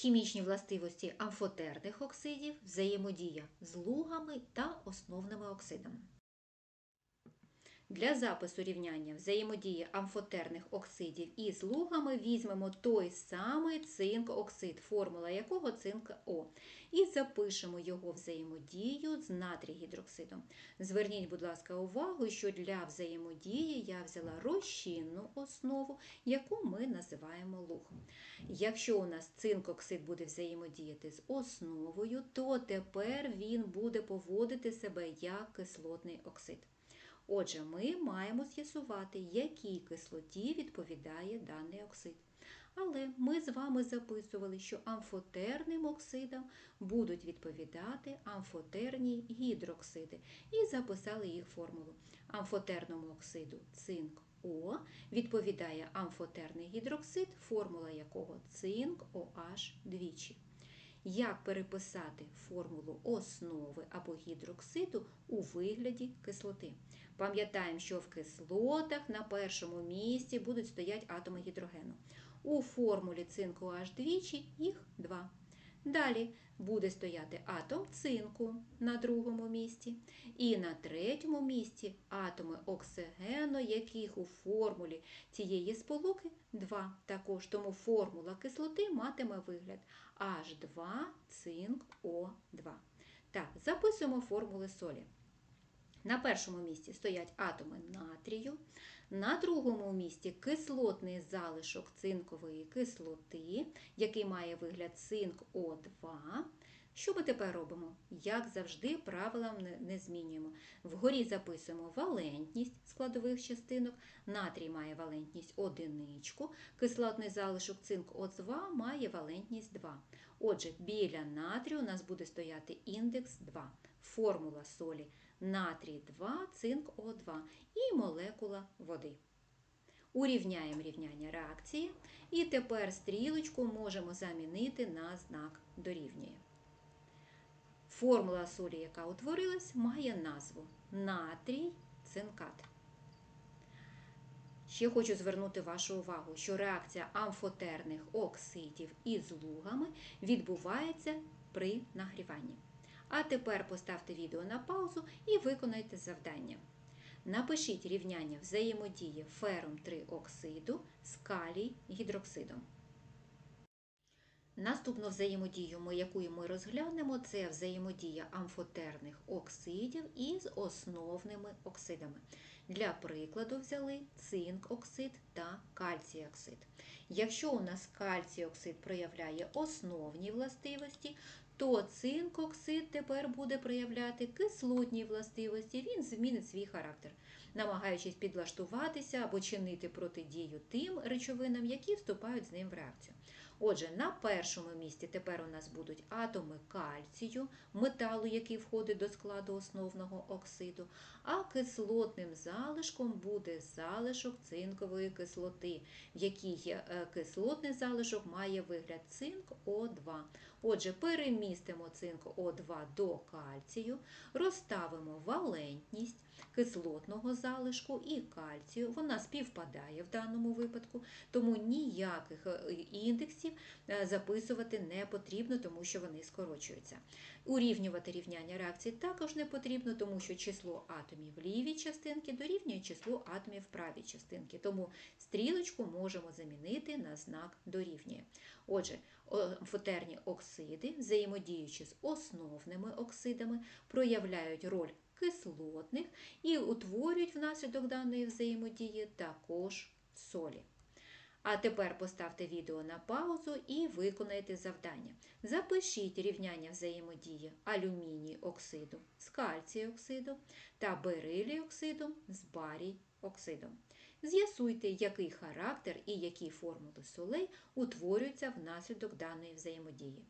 Хімічні властивості амфотерних оксидів, взаємодія з лугами та основними оксидами. Для запису рівняння взаємодії амфотерних оксидів із лугами візьмемо той самий цинк-оксид, формула якого цинк О, і запишемо його взаємодію з натрій-гідроксидом. Зверніть, будь ласка, увагу, що для взаємодії я взяла розчинну основу, яку ми називаємо луг. Якщо у нас цинк-оксид буде взаємодіяти з основою, то тепер він буде поводити себе як кислотний оксид. Отже, ми маємо з'ясувати, якій кислоті відповідає даний оксид. Але ми з вами записували, що амфотерним оксидам будуть відповідати амфотерні гідроксиди і записали їх формулу. Амфотерному оксиду цинк О відповідає амфотерний гідроксид, формула якого цинк OH двічі. Як переписати формулу основи або гідроксиду у вигляді кислоти? Пам'ятаємо, що в кислотах на першому місці будуть стояти атоми гідрогену. У формулі цинку H двічі їх два. Далі буде стояти атом цинку на другому місці. І на третьому місці атоми оксигену, яких у формулі цієї сполуки 2. Також тому формула кислоти матиме вигляд H2 цинк О2. Так, записуємо формули солі. На першому місці стоять атоми натрію, на другому місці кислотний залишок цинкової кислоти, який має вигляд цинк О2. Що ми тепер робимо? Як завжди, правилам не змінюємо. Вгорі записуємо валентність складових частинок, натрій має валентність одиничку, кислотний залишок цинк О2 має валентність 2. Отже, біля натрію у нас буде стояти індекс 2, формула солі натрій 2, цинк О2 і молекула води. Урівняємо рівняння реакції, і тепер стрілочку можемо замінити на знак дорівнює. Формула солі, яка утворилась, має назву натрій цинкат. Ще хочу звернути вашу увагу, що реакція амфотерних оксидів із лугами відбувається при нагріванні. А тепер поставте відео на паузу і виконайте завдання. Напишіть рівняння взаємодії ферум 3 оксиду з калій гідроксидом. Наступну взаємодію, яку ми розглянемо, це взаємодія амфотерних оксидів із основними оксидами. Для прикладу взяли цинк-оксид та кальцій-оксид. Якщо у нас кальцій-оксид проявляє основні властивості, то цинк-оксид тепер буде проявляти кислотні властивості, він змінить свій характер, намагаючись підлаштуватися або чинити протидію тим речовинам, які вступають з ним в реакцію. Отже, на першому місці тепер у нас будуть атоми кальцію, металу, який входить до складу основного оксиду, а кислотним залишком буде залишок цинкової кислоти, в якій е, кислотний залишок має вигляд цинк О2. Отже, перемістимо цинк О2 до кальцію, розставимо валентність кислотного залишку і кальцію. Вона співпадає в даному випадку, тому ніяких е, індексів е, записувати не потрібно, тому що вони скорочуються. Урівнювати рівняння реакції також не потрібно, тому що число атомів лівій частинці дорівнює числу атомів правій частинці. Тому стрілочку можемо замінити на знак дорівнює. Отже, фотерні оксиди, взаємодіючи з основними оксидами, проявляють роль кислотних і утворюють внаслідок даної взаємодії також солі. А тепер поставте відео на паузу і виконайте завдання. Запишіть рівняння взаємодії алюміній оксиду з кальцій оксидом та берилій оксидом з барій оксидом. З'ясуйте, який характер і які формули солей утворюються внаслідок даної взаємодії.